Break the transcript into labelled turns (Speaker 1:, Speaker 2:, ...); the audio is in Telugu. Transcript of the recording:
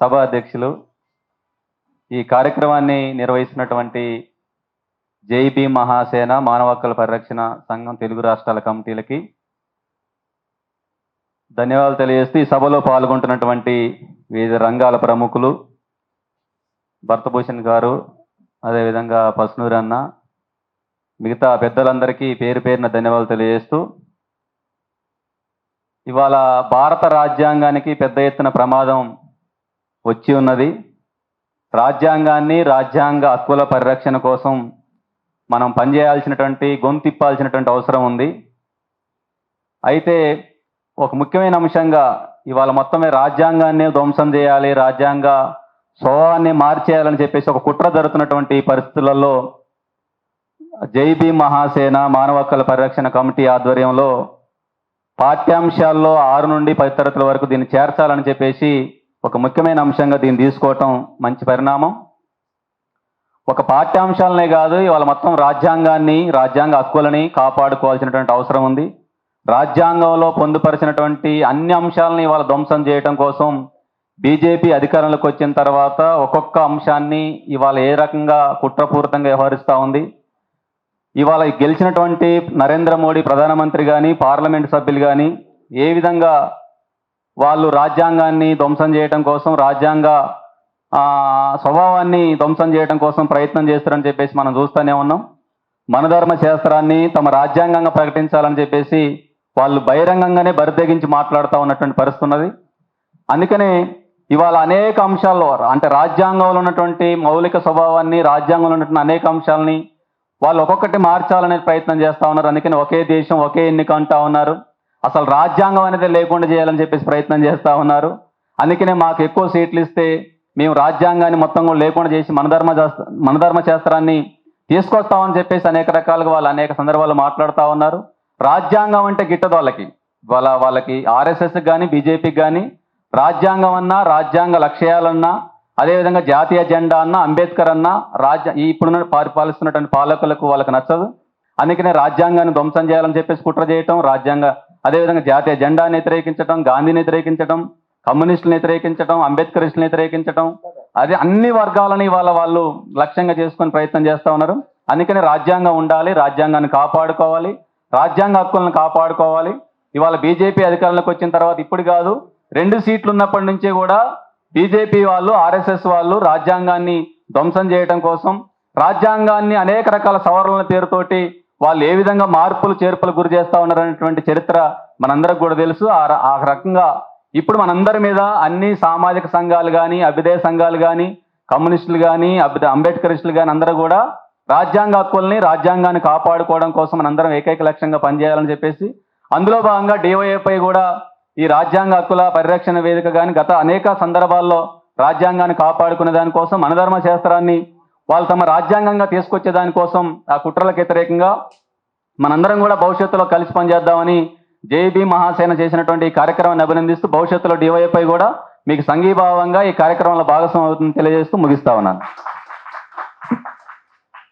Speaker 1: సభ అధ్యక్షులు ఈ కార్యక్రమాన్ని నిర్వహిస్తున్నటువంటి జైబీ మహాసేన మానవ హక్కుల పరిరక్షణ సంఘం తెలుగు రాష్ట్రాల కమిటీలకి ధన్యవాదాలు తెలియజేస్తూ ఈ సభలో పాల్గొంటున్నటువంటి వివిధ రంగాల ప్రముఖులు భరతభూషణ్ గారు అదేవిధంగా పసునూరి అన్న మిగతా పెద్దలందరికీ పేరు పేరున ధన్యవాదాలు తెలియజేస్తూ ఇవాళ భారత రాజ్యాంగానికి పెద్ద ఎత్తున ప్రమాదం వచ్చి ఉన్నది. రాజ్యాంగాన్ని రాజ్యాంగ హక్కుల పరిరక్షణ కోసం మనం పనిచేయాల్సినటువంటి గొంతిప్పాల్సినటువంటి అవసరం ఉంది. అయితే ఒక ముఖ్యమైన అంశంగా ఇవాళ మొత్తమే రాజ్యాంగాన్ని ధ్వంసం చేయాలి రాజ్యాంగ స్వభావాన్ని మార్చేయాలని చెప్పేసి ఒక కుట్ర జరుగుతున్నటువంటి పరిస్థితులలో జైబీ మహాసేన మానవ హక్కుల పరిరక్షణ కమిటీ ఆధ్వర్యంలో పాఠ్యాంశాల్లో ఆరు నుండి పది తరగతుల వరకు దీన్ని చేర్చాలని చెప్పేసి ఒక ముఖ్యమైన అంశంగా దీన్ని తీసుకోవటం మంచి పరిణామం. ఒక పాఠ్యాంశాలనే కాదు ఇవాళ మొత్తం రాజ్యాంగాన్ని రాజ్యాంగ హక్కులని కాపాడుకోవాల్సినటువంటి అవసరం ఉంది. రాజ్యాంగంలో పొందుపరిచినటువంటి అన్ని అంశాలని ఇవాళ ధ్వంసం చేయటం కోసం బీజేపీ అధికారంలోకి వచ్చిన తర్వాత ఒక్కొక్క అంశాన్ని ఇవాళ ఏ రకంగా కుట్రపూరితంగా వ్యవహరిస్తూ ఉంది. ఇవాళ గెలిచినటువంటి నరేంద్ర మోడీ ప్రధానమంత్రి కానీ పార్లమెంట్ సభ్యులు కానీ ఏ విధంగా వాళ్ళు రాజ్యాంగాన్ని ధ్వంసం చేయడం కోసం రాజ్యాంగ స్వభావాన్ని ధ్వంసం చేయడం కోసం ప్రయత్నం చేస్తారని చెప్పేసి మనం చూస్తూనే ఉన్నాం. మనధర్మ శాస్త్రాన్ని తమ రాజ్యాంగంగా ప్రకటించాలని చెప్పేసి వాళ్ళు బహిరంగంగానే బరితెగించి మాట్లాడుతూ ఉన్నటువంటి పరిస్థితి ఉన్నది. అందుకనే ఇవాళ అనేక అంశాల్లో అంటే రాజ్యాంగంలో ఉన్నటువంటి మౌలిక స్వభావాన్ని రాజ్యాంగంలో ఉన్నటువంటి అనేక అంశాలని వాళ్ళు ఒక్కొక్కటి మార్చాలనే ప్రయత్నం చేస్తూ ఉన్నారు. అందుకని ఒకే దేశం ఒకే ఎన్నిక అంటా ఉన్నారు. అసలు రాజ్యాంగం అనేది లేకుండా చేయాలని చెప్పేసి ప్రయత్నం చేస్తూ ఉన్నారు. అందుకనే మాకు ఎక్కువ సీట్లు ఇస్తే మేము రాజ్యాంగాన్ని మొత్తం కూడా లేకుండా చేసి మనధర్మ శాస్త్ర మనధర్మ శాస్త్రాన్ని తీసుకొస్తామని చెప్పేసి అనేక రకాలుగా వాళ్ళు అనేక సందర్భాలు మాట్లాడుతూ ఉన్నారు. రాజ్యాంగం అంటే గిట్టదు వాళ్ళకి. వాళ్ళ వాళ్ళకి ఆర్ఎస్ఎస్కి కానీ బీజేపీకి కానీ రాజ్యాంగం అన్నా రాజ్యాంగ లక్ష్యాలన్నా అదేవిధంగా జాతీయ జెండా అన్నా అంబేద్కర్ అన్నా రాజ్య ఇప్పుడున్న పరిపాలిస్తున్నటువంటి పాలకులకు వాళ్ళకి నచ్చదు. అందుకనే రాజ్యాంగాన్ని ధ్వంసం చేయాలని చెప్పేసి కుట్ర చేయటం రాజ్యాంగ అదేవిధంగా జాతీయ జెండాని వ్యతిరేకించడం గాంధీని వ్యతిరేకించడం కమ్యూనిస్టులను వ్యతిరేకించడం అంబేద్కరిస్టులను వ్యతిరేకించడం అదే అన్ని వర్గాలని వాళ్ళ వాళ్ళు లక్ష్యంగా చేసుకుని ప్రయత్నం చేస్తూ ఉన్నారు. అందుకనే రాజ్యాంగం ఉండాలి రాజ్యాంగాన్ని కాపాడుకోవాలి రాజ్యాంగ హక్కులను కాపాడుకోవాలి. ఇవాళ బీజేపీ అధికారంలోకి వచ్చిన తర్వాత ఇప్పుడు కాదు రెండు సీట్లు ఉన్నప్పటి నుంచి కూడా బీజేపీ వాళ్ళు ఆర్ఎస్ఎస్ వాళ్ళు రాజ్యాంగాన్ని ధ్వంసం చేయడం కోసం రాజ్యాంగాన్ని అనేక రకాల సవరణల పేరుతోటి వాళ్ళు ఏ విధంగా మార్పులు చేర్పులు గురి చేస్తూ ఉన్నారనేటువంటి చరిత్ర మనందరికి కూడా తెలుసు. ఆ ఆ రకంగా ఇప్పుడు మనందరి మీద అన్ని సామాజిక సంఘాలు కానీ అభ్యుదయ సంఘాలు కానీ కమ్యూనిస్టులు కానీ అభ్యుద అంబేద్కరిస్టులు కానీ అందరూ కూడా రాజ్యాంగ హక్కుల్ని రాజ్యాంగాన్ని కాపాడుకోవడం కోసం మనందరం ఏకైక లక్ష్యంగా పనిచేయాలని చెప్పేసి అందులో భాగంగా డివైఎఫ్ఐ కూడా ఈ రాజ్యాంగ హక్కుల పరిరక్షణ వేదిక కానీ గత అనేక సందర్భాల్లో రాజ్యాంగాన్ని కాపాడుకునే దానికోసం మనధర్మ శాస్త్రాన్ని వాళ్ళు తమ రాజ్యాంగంగా తీసుకొచ్చే దానికోసం ఆ కుట్రలకు వ్యతిరేకంగా మనందరం కూడా భవిష్యత్తులో కలిసి పనిచేద్దామని జేబీ మహాసేన చేసినటువంటి ఈ కార్యక్రమాన్ని అభినందిస్తూ భవిష్యత్తులో డివైఎఫ్ఐ కూడా మీకు సంఘీభావంగా ఈ కార్యక్రమంలో భాగస్వామి అవుతుందని తెలియజేస్తూ ముగిస్తా ఉన్నాను.